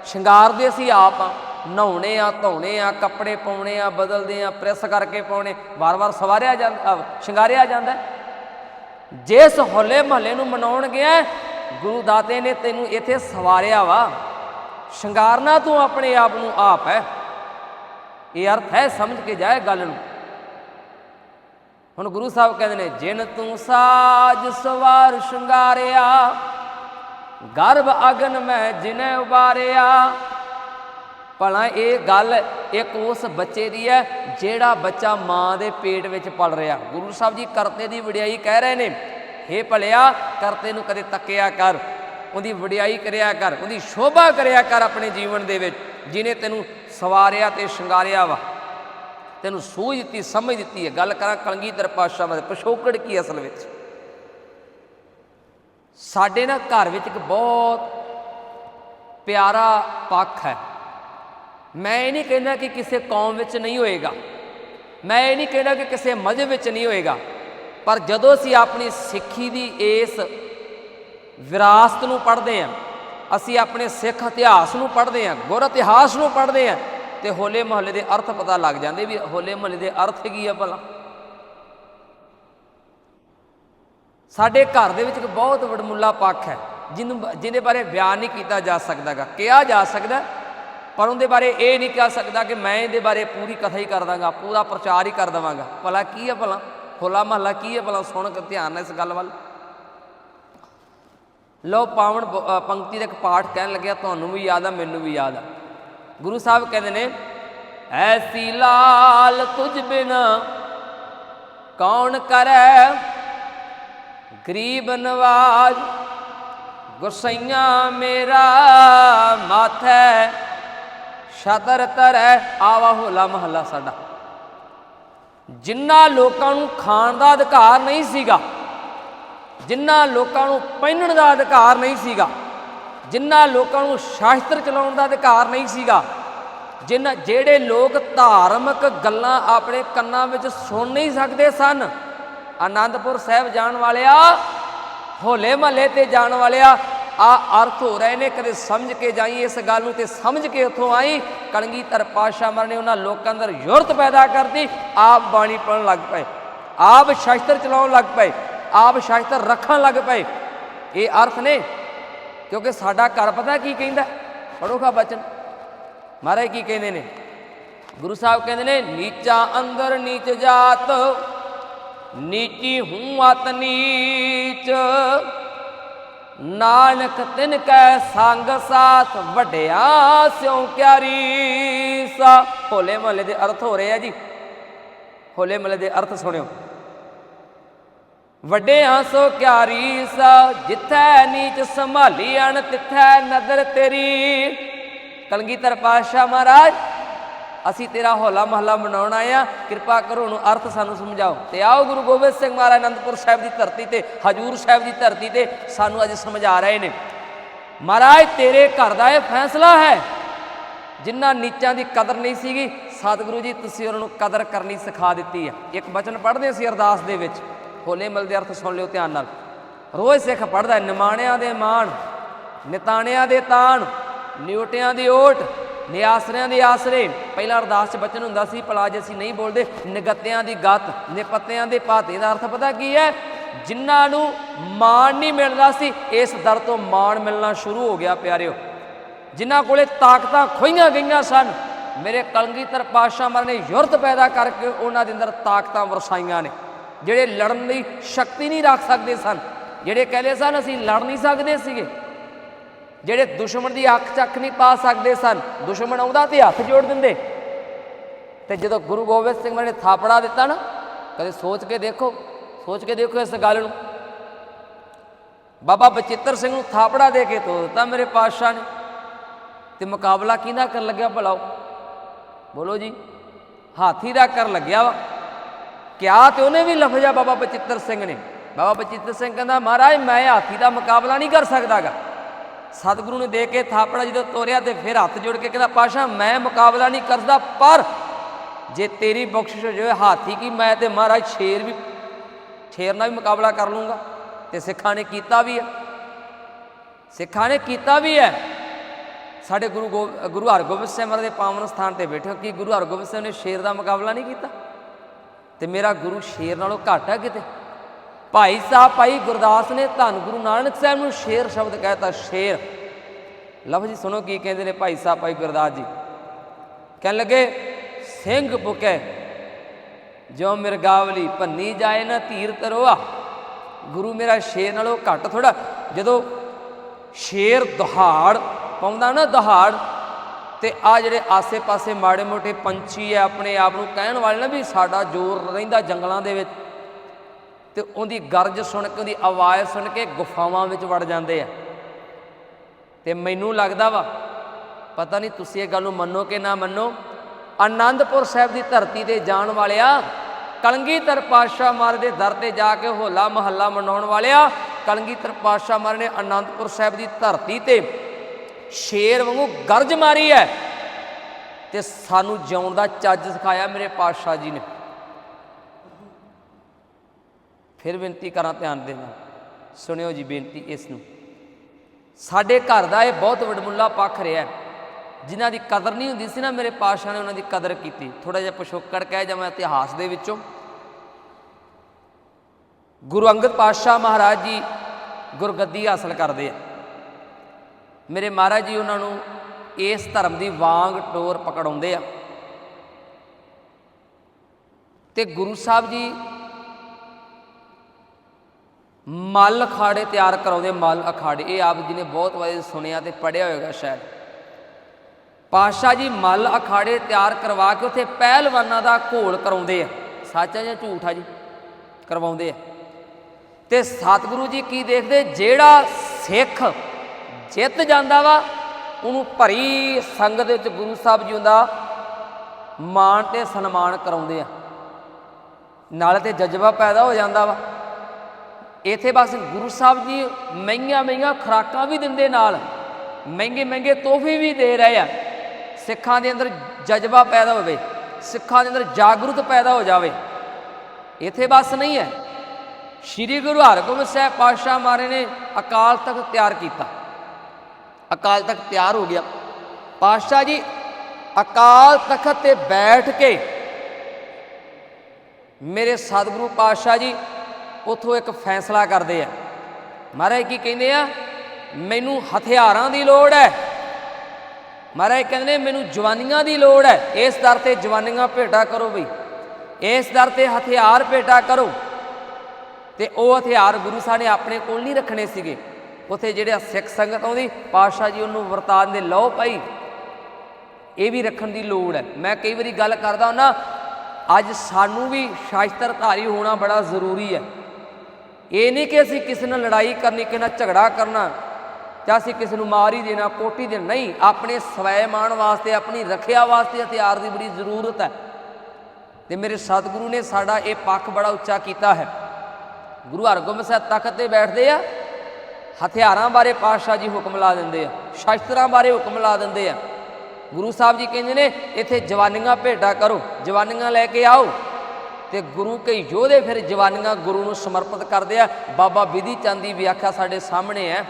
ਸ਼ਿੰਗਾਰਦੇ ਅਸੀਂ ਆਪ ਆ ਨਹਾਉਣੇ ਆ, ਧੋਣੇ ਆ, ਕੱਪੜੇ ਪਾਉਣੇ ਆ, ਬਦਲਦੇ ਆ, ਪ੍ਰੈਸ ਕਰਕੇ ਪਾਉਣੇ ਵਾਰ-ਵਾਰ ਸਵਾਰਿਆ ਜਾਂਦਾ ਸ਼ਿੰਗਾਰਿਆ ਜਾਂਦਾ ਜਿਸ ਹੋਲੇ ਮਹੱਲੇ ਨੂੰ ਮਨਾਉਣ ਗਿਆ ਗੁਰੂ ਦਾਤੇ ਨੇ ਤੈਨੂੰ ਇੱਥੇ ਸਵਾਰਿਆ ਵਾ। ਸ਼ਿੰਗਾਰਨਾ ਤੂੰ ਆਪਣੇ ਆਪ ਨੂੰ ਆਪ ਹੈ। ਇਹ ਅਰਥ ਹੈ ਸਮਝ ਕੇ ਜਾਏ ਗੱਲ ਨੂੰ। ਹੁਣ ਗੁਰੂ ਸਾਹਿਬ ਕਹਿੰਦੇ ਨੇ, ਜਿਨ ਤੂੰ ਸਾਜ ਸਵਾਰ ਸ਼ਿੰਗਾਰਿਆ, ਗਰਭ ਅਗਨ ਮੈਂ ਜਿਨੇ ਉਬਾਰਿਆ। ਭਲਾ ਇਹ ਗੱਲ ਇੱਕ ਉਸ ਬੱਚੇ ਦੀ ਹੈ ਜਿਹੜਾ ਬੱਚਾ ਮਾਂ ਦੇ ਪੇਟ ਵਿੱਚ ਪਲ ਰਿਹਾ। ਗੁਰੂ ਸਾਹਿਬ ਜੀ ਕਰਤੇ ਦੀ ਵਡਿਆਈ ਕਹਿ ਰਹੇ ਨੇ, ਹੇ ਭਲਿਆ ਕਰਤੇ ਨੂੰ ਕਦੇ ਤੱਕਿਆ ਕਰ। ਉਹਦੀ ਵਡਿਆਈ ਕਰਿਆ ਕਰ, ਉਹਦੀ ਸ਼ੋਭਾ ਕਰਿਆ ਕਰ ਆਪਣੇ ਜੀਵਨ ਦੇ ਵਿੱਚ ਜਿਨੇ ਤੈਨੂੰ ਸਵਾਰਿਆ ਤੇ ਸ਼ਿੰਗਾਰਿਆ ਵਾ। ਤੈਨੂੰ ਸੂਝ ਦਿੱਤੀ, ਸਮਝ ਦਿੱਤੀ ਹੈ। ਗੱਲ ਕਰਾਂ ਕਲਗੀਧਰ ਪਾਤਸ਼ਾਹ ਬਾਰੇ ਪਿਛੋਕੜ ਕੀ ਅਸਲ ਵਿੱਚ? ਸਾਡੇ ਨਾ ਘਰ ਵਿੱਚ ਇੱਕ ਬਹੁਤ ਪਿਆਰਾ ਪੱਖ ਹੈ। ਮੈਂ ਇਹ ਨਹੀਂ ਕਹਿੰਦਾ ਕਿ ਕਿਸੇ ਕੌਮ ਵਿੱਚ ਨਹੀਂ ਹੋਏਗਾ। ਮੈਂ ਇਹ ਨਹੀਂ ਕਹਿੰਦਾ ਕਿ ਕਿਸੇ ਮਜ਼ਹਬ ਵਿੱਚ ਨਹੀਂ ਹੋਏਗਾ। ਪਰ ਜਦੋਂ ਅਸੀਂ ਆਪਣੀ ਸਿੱਖੀ ਦੀ ਇਸ ਵਿਰਾਸਤ ਨੂੰ ਪੜ੍ਹਦੇ ਹਾਂ। ਅਸੀਂ ਆਪਣੇ ਸਿੱਖ ਇਤਿਹਾਸ ਨੂੰ ਪੜ੍ਹਦੇ ਹਾਂ, ਗੁਰ ਇਤਿਹਾਸ ਨੂੰ ਪੜ੍ਹਦੇ ਹਾਂ ਤੇ ਹੋਲੇ ਮਹੱਲੇ ਦੇ ਅਰਥ ਪਤਾ ਲੱਗ ਜਾਂਦੇ ਵੀ ਹੋਲੇ ਮਹੱਲੇ ਦੇ ਅਰਥ ਕੀ ਆ ਭਲਾ। ਸਾਡੇ ਘਰ ਦੇ ਵਿੱਚ ਇੱਕ ਬਹੁਤ ਵਡਮੁੱਲਾ ਪੱਖ ਹੈ ਜਿਹਨੂੰ ਜਿਹਦੇ ਬਾਰੇ ਬਿਆਨ ਨਹੀਂ ਕੀਤਾ ਜਾ ਸਕਦਾਗਾ। ਕਿਹਾ ਜਾ ਸਕਦਾ, ਪਰ ਉਹਦੇ ਬਾਰੇ ਇਹ ਨਹੀਂ ਕਹਿ ਸਕਦਾ ਕਿ ਮੈਂ ਇਹਦੇ ਬਾਰੇ ਪੂਰੀ ਕਥਾ ਹੀ ਕਰ ਦਾਂਗਾ, ਪੂਰਾ ਪ੍ਰਚਾਰ ਹੀ ਕਰ ਦਵਾਂਗਾ। ਭਲਾ ਕੀ ਹੈ ਭਲਾ? ਹੋਲਾ ਮਹੱਲਾ ਕੀ ਹੈ ਭਲਾ? ਸੁਣ ਕੇ ਧਿਆਨ ਨਾਲ ਇਸ ਗੱਲ ਵੱਲ। ਲੋ ਪਾਵਨ ਪੰਕਤੀ ਦਾ ਇੱਕ ਪਾਠ ਕਹਿਣ ਲੱਗਿਆ, ਤੁਹਾਨੂੰ ਵੀ ਯਾਦ ਆ, ਮੈਨੂੰ ਵੀ ਯਾਦ ਆ। ਗੁਰੂ ਸਾਹਿਬ ਕਹਿੰਦੇ ਨੇ, ਐਸੀ ਲਾਲ ਤੁਝ ਬਿਨ ਕੌਣ ਕਰੈ? ਗਰੀਬ ਨਵਾਜ ਗੁਸਈਆ ਮੇਰਾ ਮਾਥੈ, ਸ਼ਤਰ ਤਰੈ। ਆਵਾ ਹੋਲਾ ਮਹੱਲਾ ਸਾਡਾ। ਜਿਨ੍ਹਾਂ ਲੋਕਾਂ ਨੂੰ ਖਾਣ ਦਾ ਅਧਿਕਾਰ ਨਹੀਂ ਸੀਗਾ ਜਿਨ੍ਹਾਂ ਲੋਕਾਂ ਨੂੰ ਪਹਿਨਣ ਦਾ ਅਧਿਕਾਰ ਨਹੀਂ ਸੀਗਾ ਜਿਨ੍ਹਾਂ ਲੋਕਾਂ ਨੂੰ ਸ਼ਾਸਤਰ ਚਲਾਉਣ ਦਾ ਅਧਿਕਾਰ ਨਹੀਂ ਸੀਗਾ ਜਿਨ੍ਹਾਂ ਜਿਹੜੇ ਲੋਕ ਧਾਰਮਿਕ ਗੱਲਾਂ ਆਪਣੇ ਕੰਨਾਂ ਵਿੱਚ ਸੁਣ ਨਹੀਂ ਸਕਦੇ ਸਨ, ਆਨੰਦਪੁਰ ਸਾਹਿਬ ਜਾਣ ਵਾਲਿਆ, ਹੋਲੇ ਮਹੱਲੇ ਤੇ ਜਾਣ ਵਾਲਿਆ, ਆ ਅਰਥ ਹੋ ਰਹੇ ਨੇ, ਕਦੇ ਸਮਝ ਕੇ ਜਾਈ ਇਸ ਗੱਲ ਨੂੰ ਤੇ ਸਮਝ ਕੇ ਉੱਥੋਂ ਆਈ, ਕਲਗੀਧਰ ਪਾਤਸ਼ਾਹ ਮਰ ਨੇ ਉਹਨਾਂ ਲੋਕਾਂ ਅੰਦਰ ਯੁਰਤ ਪੈਦਾ ਕਰਤੀ, ਆਪ ਬਾਣੀ ਪੜਨ ਲੱਗ ਪਏ, ਆਪ ਸ਼ਾਸਤਰ ਚਲਾਉਣ ਲੱਗ ਪਏ ਆਪ ਸ਼ਾਸਤਰ ਰੱਖਣ ਲੱਗ ਪਏ। ਇਹ ਅਰਥ ਨੇ, ਕਿਉਂਕਿ ਸਾਡਾ ਘਰ ਪਤਾ ਕੀ ਕਹਿੰਦਾ? ਪੜੋਖਾ ਬਚਨ। ਮਹਾਰਾਜ ਕੀ ਕਹਿੰਦੇ ਨੇ? ਗੁਰੂ ਸਾਹਿਬ ਕਹਿੰਦੇ ਨੇ, ਨੀਚਾ ਅੰਦਰ ਨੀਚ ਜਾਤ, ਨੀਚੀ ਹੂੰ ਅਤ ਨੀਚ। ਨਾਨਕ ਤਿਨ ਕੈ ਸੰਗ ਸਾਥ, ਵੱਡਿਆ ਸਿਉ ਕਿਆਰੀ ਸਾ ਹੋਲੇ ਮਹੱਲੇ ਦੇ ਅਰਥ ਹੋ ਰਹੇ ਆ ਜੀ। ਹੋਲੇ ਮਹੱਲੇ ਦੇ ਅਰਥ ਸੁਣਿਓ। ਵੱਡਿਆਂ ਸੋ ਕਿਆਰੀ ਸਾ, ਜਿੱਥੈ ਨੀਚ ਸੰਭਾਲੀ ਅਣ, ਤਿੱਥੈ ਨਦਰ ਤੇਰੀ। ਕਲਗੀਧਰ ਪਾਤਸ਼ਾਹ ਮਹਾਰਾਜ, ਅਸੀਂ ਤੇਰਾ ਹੋਲਾ ਮਹੱਲਾ ਮਨਾਉਣਾ ਆ। ਕਿਰਪਾ ਕਰੋ ਨੂੰ ਅਰਥ ਸਾਨੂੰ ਸਮਝਾਓ। ਤੇ ਆਓ ਗੁਰੂ ਗੋਬਿੰਦ ਸਿੰਘ ਮਹਾਰਾਜ ਅਨੰਦਪੁਰ ਸਾਹਿਬ ਦੀ ਧਰਤੀ ਤੇ, ਹਜੂਰ ਸਾਹਿਬ ਦੀ ਧਰਤੀ ਤੇ ਸਾਨੂੰ ਅੱਜ ਸਮਝਾ ਰਹੇ ਨੇ। ਮਹਾਰਾਜ, ਤੇਰੇ ਘਰ ਦਾ ਇਹ ਫੈਸਲਾ ਹੈ। ਜਿਨ੍ਹਾਂ ਨੀਚਾਂ ਦੀ ਕਦਰ ਨਹੀਂ ਸੀਗੀ, ਸਤਿਗੁਰੂ ਜੀ, ਤੁਸੀਂ ਉਹਨਾਂ ਨੂੰ ਕਦਰ ਕਰਨੀ ਸਿਖਾ ਦਿੱਤੀ ਹੈ ਇੱਕ ਬਚਨ ਪੜ੍ਹਦੇ ਸੀ ਅਰਦਾਸ ਦੇ ਵਿੱਚ। ਹੋਲੇ ਮਲ ਦੇ ਅਰਥ ਸੁਣ ਲਿਓ ਧਿਆਨ ਨਾਲ। ਰੋਜ਼ ਸਿੱਖ ਪੜ੍ਹਦਾ ਨਿਮਾਣਿਆਂ ਦੇ ਮਾਣ, ਨਿਤਾਣਿਆਂ ਦੇ ਤਾਣ, ਨਿਉਟਿਆਂ ਦੀ ਓਟ, ਨਿਆਸਰਿਆਂ ਦੇ ਆਸਰੇ। ਪਹਿਲਾ ਅਰਦਾਸ 'ਚ ਬਚਨ ਹੁੰਦਾ ਸੀ, ਭਲਾ ਜੇ ਅਸੀਂ ਨਹੀਂ ਬੋਲਦੇ, ਨਿਗੱਤਿਆਂ ਦੀ ਗੱਤ, ਨਿਪੱਤਿਆਂ ਦੇ ਪਾਤੇ ਇਹਦਾ ਅਰਥ ਪਤਾ ਕੀ ਹੈ? ਜਿਨ੍ਹਾਂ ਨੂੰ ਮਾਣ ਨਹੀਂ ਮਿਲਦਾ ਸੀ, ਇਸ ਦਰ ਤੋਂ ਮਾਣ ਮਿਲਣਾ ਸ਼ੁਰੂ ਹੋ ਗਿਆ ਪਿਆਰਿਓ। ਜਿਨ੍ਹਾਂ ਕੋਲੇ ਤਾਕਤਾਂ ਖੋਈਆਂ ਗਈਆਂ ਸਨ, ਮੇਰੇ ਕਲਗੀਧਰ ਪਾਤਸ਼ਾਹ ਮਰ ਨੇ ਯੁਰਤ ਪੈਦਾ ਕਰਕੇ ਉਹਨਾਂ ਦੇ ਅੰਦਰ ਤਾਕਤਾਂ ਵਰਸਾਈਆਂ ਨੇ। ਜਿਹੜੇ ਲੜਨ ਦੀ ਸ਼ਕਤੀ ਨਹੀਂ ਰੱਖ ਸਕਦੇ ਸਨ, ਜਿਹੜੇ ਕਹਿੰਦੇ ਸਨ ਅਸੀਂ ਲੜ ਨਹੀਂ ਸਕਦੇ ਸੀਗੇ, ਜਿਹੜੇ ਦੁਸ਼ਮਣ ਦੀ ਅੱਖ ਚੱਕ ਨਹੀਂ ਪਾ ਸਕਦੇ ਸਨ, ਦੁਸ਼ਮਣ ਆਉਂਦਾ ਤੇ ਹੱਥ ਜੋੜ ਦਿੰਦੇ। ਤੇ ਜਦੋਂ ਗੁਰੂ ਗੋਬਿੰਦ ਸਿੰਘ ਨੇ ਥਾਪੜਾ ਦਿੱਤਾ ਨਾ, ਕਦੇ ਸੋਚ ਕੇ ਦੇਖੋ, ਸੋਚ ਕੇ ਦੇਖੋ ਇਸ ਗੱਲ ਨੂੰ। ਬਾਬਾ ਬਚਿੱਤਰ ਸਿੰਘ ਨੂੰ ਥਾਪੜਾ ਦੇ ਕੇ ਤੋ ਦਿੱਤਾ ਮੇਰੇ ਪਾਤਸ਼ਾਹ ਨੇ। ਤੇ ਮੁਕਾਬਲਾ ਕਿਹਦਾ ਕਰਨ ਲੱਗਿਆ ਭਲਾਓ? ਬੋਲੋ ਜੀ, ਹਾਥੀ ਦਾ ਕਰਨ ਲੱਗਿਆ ਵਾ। ਕਿਹਾ ਤੇ ਉਹਨੇ ਵੀ ਲਫ਼ਜ਼ਾ ਬਾਬਾ ਬਚਿੱਤਰ ਸਿੰਘ ਨੇ। ਬਾਬਾ ਬਚਿੱਤਰ ਸਿੰਘ ਕਹਿੰਦਾ, ਮਹਾਰਾਜ, ਮੈਂ ਹਾਥੀ ਦਾ ਮੁਕਾਬਲਾ ਨਹੀਂ ਕਰ ਸਕਦਾਗਾ। ਸਤਿਗੁਰੂ ਨੇ ਦੇ ਕੇ ਥਾਪੜਾ ਜਦੋਂ ਤੋਰਿਆ ਤੇ ਫਿਰ ਹੱਥ ਜੋੜ ਕੇ ਕਹਿੰਦਾ, ਪਾਸ਼ਾ, ਮੈਂ ਮੁਕਾਬਲਾ ਨਹੀਂ ਕਰਦਾ, ਪਰ ਜੇ ਤੇਰੀ ਬਖਸ਼ਿਸ਼ ਹੋ ਜਾਵੇ ਹਾਥੀ ਕੀ, ਮੈਂ ਤੇ ਮਹਾਰਾਜ ਸ਼ੇਰ ਵੀ, ਸ਼ੇਰ ਨਾਲ ਵੀ ਮੁਕਾਬਲਾ ਕਰ ਲੂੰਗਾ ਤੇ ਸਿੱਖਾਂ ਨੇ ਕੀਤਾ ਵੀ ਹੈ। ਸਿੱਖਾਂ ਨੇ ਕੀਤਾ ਵੀ ਹੈ। ਸਾਡੇ ਗੁਰੂ ਗੋ- ਗੁਰੂ ਹਰਗੋਬਿੰਦ ਸਾਹਿਬ ਮਹਾਰਾਜ ਦੇ ਪਾਵਨ ਸਥਾਨ ਤੇ ਬੈਠੇ ਕਿ ਗੁਰੂ ਹਰਗੋਬਿੰਦ ਸਾਹਿਬ ਨੇ ਸ਼ੇਰ ਦਾ ਮੁਕਾਬਲਾ ਨਹੀਂ ਕੀਤਾ? ਤੇ ਮੇਰਾ ਗੁਰੂ ਸ਼ੇਰ ਨਾਲੋਂ ਘੱਟ ਹੈ ਕਿਤੇ? ਭਾਈ ਸਾਹਿਬ, ਭਾਈ ਗੁਰਦਾਸ ਨੇ ਧੰਨ ਗੁਰੂ ਨਾਨਕ ਸਾਹਿਬ ਨੂੰ ਸ਼ੇਰ ਸ਼ਬਦ ਕਹਿਤਾ, ਸ਼ੇਰ। ਲਫ਼ਜ਼ ਜੀ, ਸੁਣੋ ਕੀ ਕਹਿੰਦੇ ਨੇ ਭਾਈ ਸਾਹਿਬ, ਭਾਈ ਗੁਰਦਾਸ ਜੀ। ਕਹਿਣ ਲੱਗੇ, ਸਿੰਘ ਪੁਕੈ ਜੋ ਮਿਰਗਾਵਲੀ ਭੰਨੀ ਜਾਏ ਨਾ ਧੀਰ ਤਰੋਆ ਗੁਰੂ ਮੇਰਾ ਸ਼ੇਰ ਨਾਲੋਂ ਘੱਟ ਥੋੜਾ ਜਦੋਂ ਸ਼ੇਰ ਦਹਾੜ ਪਾਉਂਦਾ ਨਾ ਦਹਾੜ ਤੇ ਆ ਜਿਹੜੇ ਆਸੇ-ਪਾਸੇ ਮਾੜੇ-ਮੋਟੇ ਪੰਛੀ ਐ ਆਪਣੇ ਆਪ ਨੂੰ ਕਹਿਣ ਵਾਲੇ ਨਾ ਵੀ ਸਾਡਾ ਜ਼ੋਰ ਰਹਿੰਦਾ ਜੰਗਲਾਂ ਦੇ ਵਿੱਚ ਤੇ ਉਹਦੀ ਗਰਜ ਸੁਣ ਕੇ, ਉਹਦੀ ਆਵਾਜ਼ ਸੁਣ ਕੇ ਗੁਫਾਵਾਂ ਵਿੱਚ ਵੜ ਜਾਂਦੇ ਆ। ਤੇ ਮੈਨੂੰ ਲੱਗਦਾ ਵਾ, ਪਤਾ ਨਹੀਂ ਤੁਸੀਂ ਇਹ ਗੱਲ ਨੂੰ ਮੰਨੋ ਕਿ ਨਾ ਮੰਨੋ, ਆਨੰਦਪੁਰ ਸਾਹਿਬ ਦੀ ਧਰਤੀ ਤੇ ਜਾਣ ਵਾਲਿਆ, ਕਲਗੀਧਰ ਪਾਤਸ਼ਾਹ ਮਹਾਰਾਜ ਦੇ ਦਰ ਤੇ ਜਾ ਕੇ ਹੋਲਾ ਮਹੱਲਾ ਮਨਾਉਣ ਵਾਲਿਆ, ਕਲਗੀਧਰ ਪਾਤਸ਼ਾਹ ਮਾਰ ਨੇ ਆਨੰਦਪੁਰ ਸਾਹਿਬ ਦੀ ਧਰਤੀ ਤੇ ਸ਼ੇਰ ਵਾਂਗੂ ਗਰਜ ਮਾਰੀ ਹੈ ਤੇ ਸਾਨੂੰ ਜਿਉਣ ਦਾ ਚੱਜ ਸਿਖਾਇਆ ਮੇਰੇ ਪਾਤਸ਼ਾਹ ਜੀ ਨੇ। ਫਿਰ ਬੇਨਤੀ ਕਰਾਂ ਧਿਆਨ ਦੇਣਾ ਸੁਣਿਓ ਜੀ ਬੇਨਤੀ ਇਸ ਨੂੰ। ਸਾਡੇ ਘਰ ਦਾ ਇਹ ਬਹੁਤ ਵਡਮੁੱਲਾ ਪੱਖ ਰਿਹਾ ਹੈ। ਜਿਨ੍ਹਾਂ ਦੀ ਕਦਰ ਨਹੀਂ ਹੁੰਦੀ ਸੀ ਨਾ ਮੇਰੇ ਪਾਤਸ਼ਾਹ ਨੇ ਉਹਨਾਂ ਦੀ ਕਦਰ ਕੀਤੀ। ਥੋੜਾ ਜਿਹਾ ਪਿਛੋਕੜ ਕਹਿ ਜਾਵਾਂ ਇਤਿਹਾਸ ਦੇ ਵਿੱਚੋਂ। ਗੁਰੂ ਅੰਗਦ ਪਾਤਸ਼ਾਹ ਮਹਾਰਾਜ ਜੀ ਗੁਰਗੱਦੀ ਹਾਸਲ ਕਰਦੇ ਆ ਮੇਰੇ ਮਹਾਰਾਜ ਜੀ, ਉਹਨਾਂ ਨੂੰ ਇਸ ਧਰਮ ਦੀ ਵਾਂਗ ਟੋਰ ਪਕੜਾਉਂਦੇ ਆ। ਤੇ ਗੁਰੂ ਸਾਹਿਬ ਜੀ ਮਲ ਅਖਾੜੇ ਤਿਆਰ ਕਰਾਉਂਦੇ ਮਲ ਅਖਾੜੇ। ਇਹ ਆਪ ਜੀ ਨੇ ਬਹੁਤ ਵਾਰੀ ਸੁਣਿਆ ਤੇ ਪੜਿਆ ਹੋਵੇਗਾ ਸ਼ਾਇਦ। ਪਾਸ਼ਾ ਜੀ ਮਲ ਅਖਾੜੇ ਤਿਆਰ ਕਰਵਾ ਕੇ ਉੱਥੇ ਪਹਿਲਵਾਨਾਂ ਦਾ ਘੋਲ ਕਰਾਉਂਦੇ ਆ। ਸੱਚ ਆ ਜਾਂ ਝੂਠ ਆ ਜੀ? ਕਰਵਾਉਂਦੇ ਆ। ਤੇ ਸਤਿਗੁਰੂ ਜੀ ਕੀ ਦੇਖਦੇ? ਜਿਹੜਾ ਸਿੱਖ ਜਿੱਤ ਜਾਂਦਾ ਵਾ, ਉਹਨੂੰ ਭਰੀ ਸੰਗਤ ਵਿੱਚ ਗੁਰੂ ਸਾਹਿਬ ਜੀ ਹੁੰਦਾ, ਮਾਣ ਤੇ ਸਨਮਾਨ ਕਰਾਉਂਦੇ ਆ। ਨਾਲ ਤੇ ਜਜ਼ਬਾ ਪੈਦਾ ਹੋ ਜਾਂਦਾ ਵਾ। ਇਥੇ ਬਸ ਗੁਰੂ ਸਾਹਿਬ ਜੀ ਮਹਿੰਗੀਆਂ ਮਹਿੰਗੀਆਂ ਖੁਰਾਕਾਂ ਵੀ ਦਿੰਦੇ ਨਾਲ, ਮਹਿੰਗੇ ਮਹਿੰਗੇ ਤੋਹਫੇ ਵੀ ਦੇ ਰਹੇ ਆ। ਸਿੱਖਾਂ ਦੇ ਅੰਦਰ ਜਜ਼ਬਾ ਪੈਦਾ ਹੋਵੇ, ਸਿੱਖਾਂ ਦੇ ਅੰਦਰ ਜਾਗਰੂਕ ਪੈਦਾ ਹੋ ਜਾਵੇ। ਇਥੇ ਬਸ ਨਹੀਂ ਹੈ। ਸ਼੍ਰੀ ਗੁਰੂ ਹਰਗੋਬਿੰਦ ਸਾਹਿਬ ਪਾਤਸ਼ਾਹ ਮਾਰੇ ਨੇ ਅਕਾਲ ਤਖਤ ਤਿਆਰ ਕੀਤਾ। ਅਕਾਲ ਤਖਤ ਤਿਆਰ ਹੋ ਗਿਆ। ਪਾਤਸ਼ਾਹ ਜੀ, ਅਕਾਲ ਤਖਤ ਤੇ ਬੈਠ ਕੇ ਮੇਰੇ ਸਤਿਗੁਰੂ ਪਾਤਸ਼ਾਹ ਜੀ ਉਥੋਂ ਇੱਕ ਫੈਸਲਾ ਕਰਦੇ ਆ। ਮਹਾਰਾਜ ਕੀ ਕਹਿੰਦੇ ਆ? ਮੈਨੂੰ ਹਥਿਆਰਾਂ ਦੀ ਲੋੜ ਹੈ। ਮਹਾਰਾਜ ਕਹਿੰਦੇ ਨੇ ਮੈਨੂੰ ਜਵਾਨੀਆਂ ਦੀ ਲੋੜ ਹੈ। ਇਸ ਦਰ ਤੇ ਜਵਾਨੀਆਂ ਭੇਟਾ ਕਰੋ ਬਈ। ਇਸ ਦਰ ਤੇ ਹਥਿਆਰ ਭੇਟਾ ਕਰੋ। ਤੇ ਉਹ ਹਥਿਆਰ ਗੁਰੂ ਸਾਹਿਬ ਨੇ ਆਪਣੇ ਕੋਲ ਨਹੀਂ ਰੱਖਣੇ ਸੀਗੇ। ਉਥੇ ਜਿਹੜੇ ਸਿੱਖ ਸੰਗਤ ਆਉਂਦੀ, ਪਾਤਸ਼ਾਹ ਜੀ ਉਹਨੂੰ ਵਰਤਾਨ ਦੇ ਲਓ ਭਾਈ, ਇਹ ਵੀ ਰੱਖਣ ਦੀ ਲੋੜ ਹੈ। ਮੈਂ ਕਈ ਵਾਰੀ ਗੱਲ ਕਰਦਾ ਹਾਂ ਅੱਜ ਸਾਨੂੰ ਵੀ ਸ਼ਾਸਤਰਧਾਰੀ ਹੋਣਾ ਬੜਾ ਜ਼ਰੂਰੀ ਹੈ। ਇਹ ਨਹੀਂ ਕਿ ਅਸੀਂ ਕਿਸੇ ਨਾਲ ਲੜਾਈ ਕਰਨੀ, ਕਿਸੇ ਨਾਲ ਝਗੜਾ ਕਰਨਾ, ਜਾਂ ਅਸੀਂ ਕਿਸੇ ਨੂੰ ਮਾਰ ਹੀ ਦੇਣਾ, ਕੋਟੀ ਦੇ ਨਹੀਂ, ਆਪਣੇ ਸਵੈ ਮਾਣ ਵਾਸਤੇ, ਆਪਣੀ ਰੱਖਿਆ ਵਾਸਤੇ ਹਥਿਆਰ ਦੀ ਬੜੀ ਜ਼ਰੂਰਤ ਹੈ। ਤੇ ਮੇਰੇ ਸਤਿਗੁਰੂ ਨੇ ਸਾਡਾ ਇਹ ਪੱਖ ਬੜਾ ਉੱਚਾ ਕੀਤਾ ਹੈ। ਗੁਰੂ ਹਰਗੋਬਿੰਦ ਸਾਹਿਬ ਤਖਤ ਤੇ ਬੈਠਦੇ ਆ ਹਥਿਆਰਾਂ ਬਾਰੇ ਪਾਤਸ਼ਾਹ ਜੀ ਹੁਕਮ ਲਾ ਦਿੰਦੇ ਆ, ਸ਼ਸਤਰਾਂ ਬਾਰੇ ਹੁਕਮ ਲਾ ਦਿੰਦੇ ਆ। ਗੁਰੂ ਸਾਹਿਬ ਜੀ ਕਹਿੰਦੇ ਨੇ, ਇੱਥੇ ਜਵਾਨੀਆਂ ਭੇਟਾ ਕਰੋ, ਜਵਾਨੀਆਂ ਲੈ ਕੇ ਆਓ। ਤੇ ਗੁਰੂ ਕੇ ਯੋਧੇ ਫਿਰ ਜਵਾਨੀਆਂ ਗੁਰੂ ਨੂੰ ਸਮਰਪਿਤ ਕਰਦੇ ਆ। ਬਾਬਾ ਵਿਧੀ ਚੰਦ ਦੀ ਵਿਆਖਿਆ ਸਾਡੇ ਸਾਹਮਣੇ ਹੈ,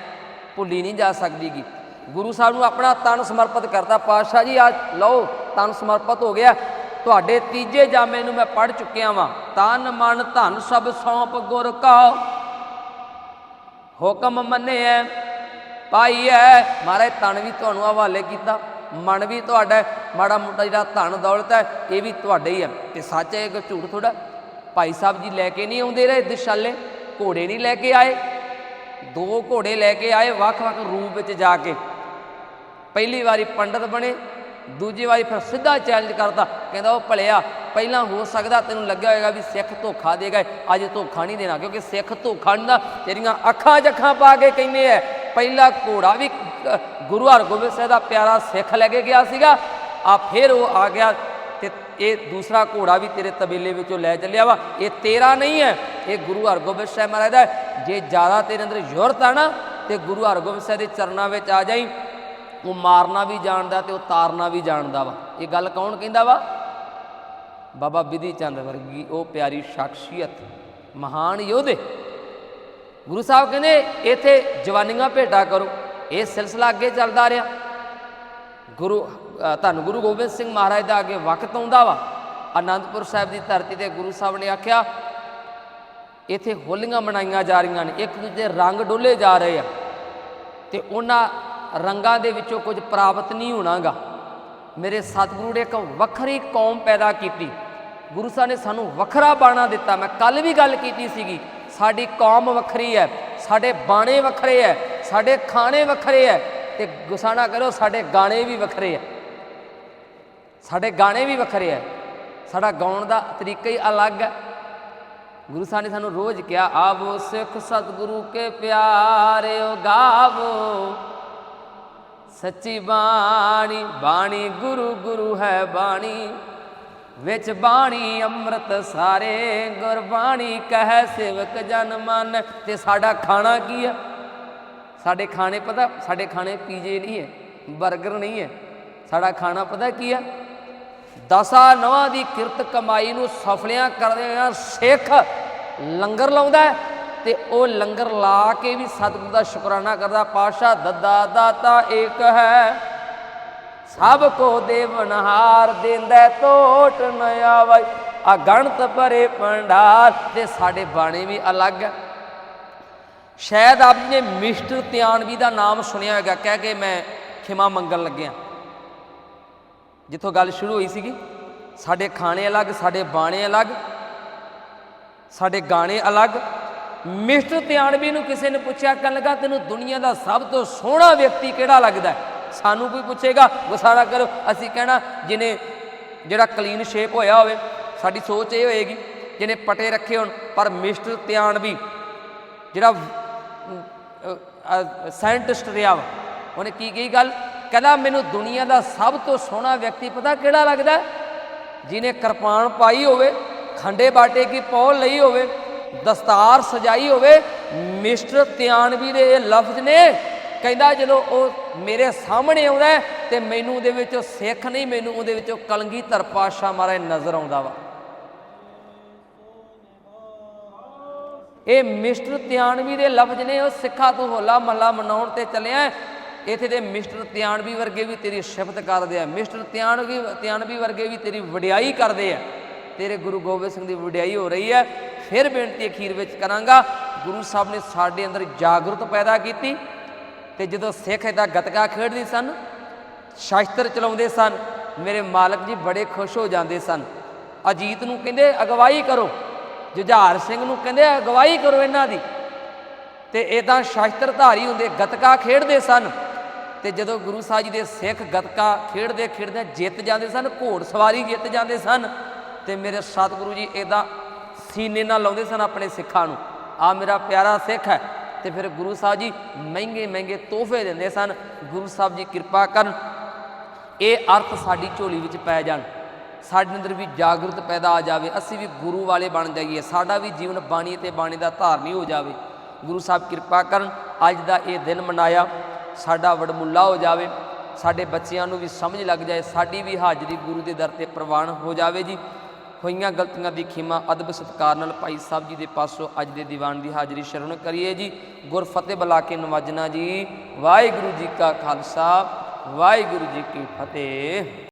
ਭੁੱਲੀ ਨਹੀਂ ਜਾ ਸਕਦੀਗੀ। ਗੁਰੂ ਸਾਹਿਬ ਨੂੰ ਆਪਣਾ ਤਨ ਸਮਰਪਿਤ ਕਰਦਾ, ਪਾਤਸ਼ਾਹ ਜੀ, ਆ ਲਓ, ਤਨ ਸਮਰਪਿਤ ਹੋ ਗਿਆ। ਤੁਹਾਡੇ ਤੀਜੇ ਜਾਮੇ ਨੂੰ ਮੈਂ ਪੜ ਚੁੱਕਿਆ ਵਾਂ। ਤਨ ਮਨ ਧਨ ਸਭ ਸੌਂਪ ਗੁਰ ਕਾ। ਹੁਕਮ ਮੰਨਿਐ ਪਾਈਐ ਮਹਾਰਾਜ ਤਨ ਵੀ ਤੁਹਾਨੂੰ ਹਵਾਲੇ ਕੀਤਾ। ਮਨ ਵੀ ਤੁਹਾਡਾ, ਮਾੜਾ ਮੋਟਾ ਜਿਹੜਾ ਧਨ ਦੌਲਤ ਹੈ ਇਹ ਵੀ ਤੁਹਾਡੇ ਹੀ ਹੈ ਤੇ ਸੱਚ ਹੈ ਕਿ ਝੂਠ ਥੋੜਾ ਭਾਈ ਸਾਹਿਬ ਜੀ ਲੈ ਕੇ ਨਹੀਂ ਆਉਂਦੇ ਰਹੇ ਦਿਸ਼ਾਲੇ। ਘੋੜੇ ਨਹੀਂ ਲੈ ਕੇ ਆਏ। ਦੋ ਘੋੜੇ ਲੈ ਕੇ ਆਏ ਵੱਖ-ਵੱਖ ਰੂਪ ਵਿੱਚ ਜਾ ਕੇ। ਪਹਿਲੀ ਵਾਰੀ ਪੰਡਤ ਬਣੇ। ਦੂਜੀ ਵਾਰੀ ਫਿਰ ਸਿੱਧਾ ਚੈਲੰਜ ਕਰਦਾ ਕਹਿੰਦਾ, ਉਹ ਭਲਿਆ, ਪਹਿਲਾਂ ਹੋ ਸਕਦਾ ਤੈਨੂੰ ਲੱਗਿਆ ਹੋਵੇਗਾ ਵੀ ਸਿੱਖ ਧੋਖਾ ਦੇ ਗਏ, ਅੱਜ ਧੋਖਾ ਨਹੀਂ ਦੇਣਾ, ਕਿਉਂਕਿ ਸਿੱਖ ਧੋਖਾ ਨਹੀਂ ਦਾ ਤੇਰੀਆਂ ਅੱਖਾਂ ਜੱਖਾਂ ਪਾ ਕੇ ਕਹਿੰਦੇ ਐ, ਪਹਿਲਾ ਘੋੜਾ ਵੀ ਗੁਰੂ ਹਰਗੋਬਿੰਦ ਸਾਹਿਬ ਦਾ ਪਿਆਰਾ ਸਿੱਖ ਲੈ ਕੇ ਗਿਆ ਸੀਗਾ। ਆ ਫਿਰ ਉਹ ਆ ਗਿਆ ਤੇ ਇਹ ਦੂਸਰਾ ਘੋੜਾ ਵੀ ਤੇਰੇ ਤਬੇਲੇ ਵਿੱਚੋਂ ਲੈ ਚੱਲਿਆ ਵਾ। ਇਹ ਤੇਰਾ ਨਹੀਂ ਹੈ ਇਹ ਗੁਰੂ ਹਰਗੋਬਿੰਦ ਸਾਹਿਬ ਮਹਾਰਾਜ ਦਾ ਜੇ ਜ਼ਿਆਦਾ ਤੇਰੇ ਅੰਦਰ ਜ਼ੋਰਤ ਆ ਨਾ, ਤੇ ਗੁਰੂ ਹਰਗੋਬਿੰਦ ਸਾਹਿਬ ਦੇ ਚਰਨਾਂ ਵਿੱਚ ਆ ਜਾਈ ਉਹ ਮਾਰਨਾ ਵੀ ਜਾਣਦਾ ਤੇ ਉਹ ਤਾਰਨਾ ਵੀ ਜਾਣਦਾ ਵਾ। ਇਹ ਗੱਲ ਕੌਣ ਕਹਿੰਦਾ ਵਾ? ਬਾਬਾ ਵਿਧੀ ਚੰਦ ਵਰਗੀ ਉਹ ਪਿਆਰੀ ਸ਼ਖਸੀਅਤ, ਮਹਾਨ ਯੋਧੇ। ਗੁਰੂ ਸਾਹਿਬ ਕਹਿੰਦੇ, ਇੱਥੇ ਜਵਾਨੀਆਂ ਭੇਟਾ ਕਰੋ। ਇਹ ਸਿਲਸਿਲਾ ਅੱਗੇ ਚੱਲਦਾ ਰਿਹਾ। ਗੁਰੂ ਧੰਨ ਗੁਰੂ ਗੋਬਿੰਦ ਸਿੰਘ ਮਹਾਰਾਜ ਦਾ ਅੱਗੇ ਵਕਤ ਆਉਂਦਾ ਵਾ। ਅਨੰਦਪੁਰ ਸਾਹਿਬ ਦੀ ਧਰਤੀ ਤੇ ਗੁਰੂ ਸਾਹਿਬ ਨੇ ਆਖਿਆ, ਇੱਥੇ ਹੋਲੀਆਂ ਮਨਾਈਆਂ ਜਾ ਰਹੀਆਂ ਨੇ। ਇੱਕ ਦੂਜੇ ਰੰਗ ਡੋਲੇ ਜਾ ਰਹੇ ਆ। ਤੇ ਉਹਨਾਂ ਰੰਗਾਂ ਦੇ ਵਿੱਚੋਂ ਕੁਝ ਪ੍ਰਾਪਤ ਨਹੀਂ ਹੋਣਾਗਾ। ਮੇਰੇ ਸਤਿਗੁਰੂ ਨੇ ਇੱਕ ਵੱਖਰੀ ਕੌਮ ਪੈਦਾ ਕੀਤੀ। ਗੁਰੂ ਸਾਹਿਬ ਨੇ ਸਾਨੂੰ ਵੱਖਰਾ ਬਾਣਾ ਦਿੱਤਾ। ਮੈਂ ਕੱਲ ਵੀ ਗੱਲ ਕੀਤੀ ਸੀਗੀ, ਸਾਡੀ ਕੌਮ ਵੱਖਰੀ ਹੈ, ਸਾਡੇ ਬਾਣੇ ਵੱਖਰੇ ਹੈ, ਸਾਡੇ ਖਾਣੇ ਵੱਖਰੇ ਹੈ ਤੇ ਗੁਸਾਣਾ ਨਾ ਕਰੋ, ਸਾਡੇ ਗਾਣੇ ਵੀ ਵੱਖਰੇ ਹੈ। ਸਾਡੇ ਗਾਣੇ ਵੀ ਵੱਖਰੇ ਹੈ। ਸਾਡਾ ਗਾਉਣ ਦਾ ਤਰੀਕਾ ਹੀ ਅਲੱਗ ਹੈ। ਗੁਰੂ ਸਾਹਿਬ ਨੇ ਸਾਨੂੰ ਰੋਜ਼ ਕਿਹਾ, ਆਵੋ ਸਿੱਖ ਸਤਿਗੁਰੂ ਕੇ ਪਿਆਰਿਓ ਗਾਵੋ ਸੱਚੀ ਬਾਣੀ ਬਾਣੀ ਗੁਰੂ ਗੁਰੂ ਹੈ ਬਾਣੀ। ਵਿੱਚ ਬਾਣੀ ਅੰਮ੍ਰਿਤ ਸਾਰੇ, ਗੁਰਬਾਣੀ ਕਹੈ ਸੇਵਕ ਜਨ ਮਨ। ਤੇ ਸਾਡਾ ਖਾਣਾ ਕੀ ਹੈ? ਸਾਡੇ ਖਾਣੇ ਪਤਾ, ਸਾਡੇ ਖਾਣੇ ਪੀਜੇ ਨਹੀਂ ਹੈ 버ਗਰ ਨਹੀਂ ਹੈ। ਸਾਡਾ ਖਾਣਾ ਪਤਾ ਕੀ ਹੈ? ਦਸਾਂ ਨਵਾਂ ਦੀ ਕਿਰਤ ਕਮਾਈ ਨੂੰ ਸਫਲਿਆਂ ਕਰਦੇ ਹੋਇਆ ਸਿੱਖ ਲੰਗਰ ਲਾਉਂਦਾ ਹੈ। ਤੇ ਉਹ ਲੰਗਰ ਲਾ ਕੇ ਵੀ ਸਤਿਗੁਰੂ ਦਾ ਸ਼ੁਕਰਾਨਾ ਕਰਦਾ ਪਾਸ਼ਾ ਦੱਦਾ ਦਾਤਾ ਏਕ ਹੈ। ਸਭ ਕੋ ਦੇਵਨਹਾਰ ਦਿੰਦਾ ਟੋਟ ਨ ਆਵੈ। ਆ ਗਣਤ ਭਰੇ ਪੰਡਾਰ ਤੇ ਸਾਡੇ ਬਾਣੇ ਵੀ ਅਲੱਗ ਹੈ। ਸ਼ਾਇਦ ਆਪ ਜੀ ਨੇ ਮਿਸਟਰ ਤਿਆਨਵੀ ਦਾ ਨਾਮ ਸੁਣਿਆ ਹੋਵੇਗਾ ਕਹਿ ਕੇ ਮੈਂ ਖਿਮਾ ਮੰਗਣ ਲੱਗਿਆ। ਜਿੱਥੋਂ ਗੱਲ ਸ਼ੁਰੂ ਹੋਈ ਸੀਗੀ, ਸਾਡੇ ਖਾਣੇ ਅਲੱਗ, ਸਾਡੇ ਬਾਣੇ ਅਲੱਗ, ਸਾਡੇ ਗਾਣੇ ਅਲੱਗ ਮਿਸਟਰ ਤਿਆਣਵੀ ਨੂੰ ਕਿਸੇ ਨੇ ਪੁੱਛਿਆ ਕਰਨ ਲੱਗਾ, ਤੈਨੂੰ ਦੁਨੀਆ ਦਾ ਸਭ ਤੋਂ ਸੋਹਣਾ ਵਿਅਕਤੀ ਕਿਹੜਾ ਲੱਗਦਾ ਸਾਨੂੰ ਕੋਈ ਪੁੱਛੇਗਾ, ਗੁਸਾਰਾ ਕਰੋ। ਅਸੀਂ ਕਹਿਣਾ ਜਿਹਨੇ ਜਿਹੜਾ ਕਲੀਨ ਸ਼ੇਪ ਹੋਇਆ ਹੋਵੇ, ਸਾਡੀ ਸੋਚ ਇਹ ਹੋਏਗੀ ਜਿਹਨੇ ਪਟੇ ਰੱਖੇ ਹੋਣ, ਪਰ ਮਿਸਟਰ ਧਿਆਨਵੀ ਜਿਹੜਾ ਸਾਇੰਟਿਸਟ ਰਿਹਾ ਵਾ, ਉਹਨੇ ਕੀ ਕਹੀ ਗੱਲ? ਕਹਿੰਦਾ, ਮੈਨੂੰ ਦੁਨੀਆ ਦਾ ਸਭ ਤੋਂ ਸੋਹਣਾ ਵਿਅਕਤੀ ਪਤਾ ਕਿਹੜਾ ਲੱਗਦਾ ਜਿਹਨੇ ਕਿਰਪਾਨ ਪਾਈ ਹੋਵੇ, ਖੰਡੇ ਬਾਟੇ ਕੀ ਪੌਲ ਲਈ ਹੋਵੇ ਦਸਤਾਰ ਸਜਾਈ ਹੋਵੇ, ਮਿਸਟਰ ਤਿਆਨਵੀ ਦੇ ਇਹ ਲਫ਼ਜ਼ ਨੇ। ਕਹਿੰਦਾ ਜਦੋਂ ਉਹ ਮੇਰੇ ਸਾਹਮਣੇ ਆਉਂਦਾ ਤੇ ਮੈਨੂੰ ਉਹਦੇ ਵਿੱਚੋਂ ਸਿੱਖ ਨਹੀਂ, ਮੈਨੂੰ ਉਹਦੇ ਵਿੱਚੋਂ ਕਲਗੀਧਰ ਪਾਤਸ਼ਾਹ ਮਹਾਰਾਜ ਨਜ਼ਰ ਆਉਂਦਾ ਵਾ। ਇਹ ਮਿਸਟਰ ਤਿਆਨਵੀ ਦੇ ਲਫ਼ਜ਼ ਨੇ, ਉਹ ਸਿੱਖਾ ਤੋਂ ਹੋਲਾ ਮਹੱਲਾ ਮਨਾਉਣ ਤੇ ਚੱਲਿਆ ਹੈ। ਇੱਥੇ ਦੇ ਮਿਸਟਰ ਤਿਆਨਵੀ ਵਰਗੇ ਵੀ ਤੇਰੀ ਸ਼ਿਫਤ ਕਰਦੇ ਆ। ਮਿਸਟਰ ਤਿਆਨਵੀ ਤਿਆਨਵੀ ਵਰਗੇ ਵੀ ਤੇਰੀ ਵਡਿਆਈ ਕਰਦੇ ਆ। ਤੇਰੇ ਗੁਰੂ ਗੋਬਿੰਦ ਸਿੰਘ ਦੀ ਵਡਿਆਈ ਹੋ ਰਹੀ ਹੈ। ਫਿਰ ਬੇਨਤੀ ਅਖੀਰ ਵਿੱਚ ਕਰਾਂਗਾ, ਗੁਰੂ ਸਾਹਿਬ ਨੇ ਸਾਡੇ ਅੰਦਰ ਜਾਗਰੂਕ ਪੈਦਾ ਕੀਤੀ ਤੇ ਜਦੋਂ ਸਿੱਖ ਇਹਦਾ ਗਤਕਾ ਖੇਡਦੇ ਸਨ, ਸ਼ਾਸਤਰ ਚਲਾਉਂਦੇ ਸਨ, ਮੇਰੇ ਮਾਲਕ ਜੀ ਬੜੇ ਖੁਸ਼ ਹੋ ਜਾਂਦੇ ਸਨ। ਅਜੀਤ ਨੂੰ ਕਹਿੰਦੇ, ਅਗਵਾਈ ਕਰੋ। ਜੁਝਾਰ ਸਿੰਘ ਨੂੰ ਕਹਿੰਦੇ, ਅਗਵਾਈ ਕਰੋ ਇਹਨਾਂ ਦੀ। ਤੇ ਇਦਾਂ ਸ਼ਾਸਤਰਧਾਰੀ ਹੁੰਦੇ ਗਤਕਾ ਖੇਡਦੇ ਸਨ ਤੇ ਜਦੋਂ ਗੁਰੂ ਸਾਹਿਬ ਜੀ ਦੇ ਸਿੱਖ ਗਤਕਾ ਖੇਡਦੇ ਖੇਡਦੇ ਜਿੱਤ ਜਾਂਦੇ ਸਨ, ਘੋੜ ਸਵਾਰੀ ਜਿੱਤ ਜਾਂਦੇ ਸਨ ਤੇ ਮੇਰੇ ਸਤਿਗੁਰੂ ਜੀ ਇਦਾਂ ਸੀਨੇ ਨਾਲ ਲਾਉਂਦੇ ਸਨ ਆਪਣੇ ਸਿੱਖਾਂ ਨੂੰ। ਆ ਮੇਰਾ ਪਿਆਰਾ ਸਿੱਖ ਹੈ। ਤੇ ਫਿਰ ਗੁਰੂ ਸਾਹਿਬ ਜੀ ਮਹਿੰਗੇ ਮਹਿੰਗੇ ਤੋਹਫੇ ਦਿੰਦੇ ਸਨ। ਗੁਰੂ ਸਾਹਿਬ ਜੀ ਕਿਰਪਾ ਕਰਨ, ਇਹ ਅਰਥ ਸਾਡੀ ਝੋਲੀ ਵਿੱਚ ਪੈ ਜਾਣ। ਸਾਡੇ ਅੰਦਰ ਵੀ ਜਾਗਰੂਕ ਪੈਦਾ ਆ ਜਾਵੇ। ਅਸੀਂ ਵੀ ਗੁਰੂ ਵਾਲੇ ਬਣ ਜਾਈਏ। ਸਾਡਾ ਵੀ ਜੀਵਨ ਬਾਣੀ ਤੇ ਬਾਣੀ ਦਾ ਧਾਰਨੀ ਹੋ ਜਾਵੇ। ਗੁਰੂ ਸਾਹਿਬ ਕਿਰਪਾ ਕਰਨ, ਅੱਜ ਦਾ ਇਹ ਦਿਨ ਮਨਾਇਆ। ਸਾਡਾ ਵਡਮੁੱਲਾ ਹੋ ਜਾਵੇ। ਸਾਡੇ ਬੱਚਿਆਂ ਨੂੰ ਵੀ ਸਮਝ ਲੱਗ ਜਾਏ। ਸਾਡੀ ਵੀ ਹਾਜ਼ਰੀ ਗੁਰੂ ਦੇ ਦਰ ਤੇ ਪ੍ਰਵਾਨ ਹੋ ਜਾਵੇ ਜੀ। ਹੋਈਆਂ ਗਲਤੀਆਂ ਦੀ ਖਿਮਾ, ਅਦਬ ਸਤਕਾਰ ਨਾਲ ਭਾਈ ਸਾਹਿਬ ਜੀ ਦੇ ਪਾਸੋਂ ਅੱਜ ਦੇ ਦੀਵਾਨ ਦੀ ਹਾਜ਼ਰੀ ਸ਼ਰਨ ਕਰੀਏ ਜੀ। ਗੁਰ ਫਤਿਹ ਬੁਲਾ ਕੇ ਨਵਾਜਣਾ ਜੀ। ਵਾਹਿਗੁਰੂ ਜੀ ਕਾ ਖਾਲਸਾ, ਵਾਹਿਗੁਰੂ ਜੀ ਕੀ ਫਤਿਹ।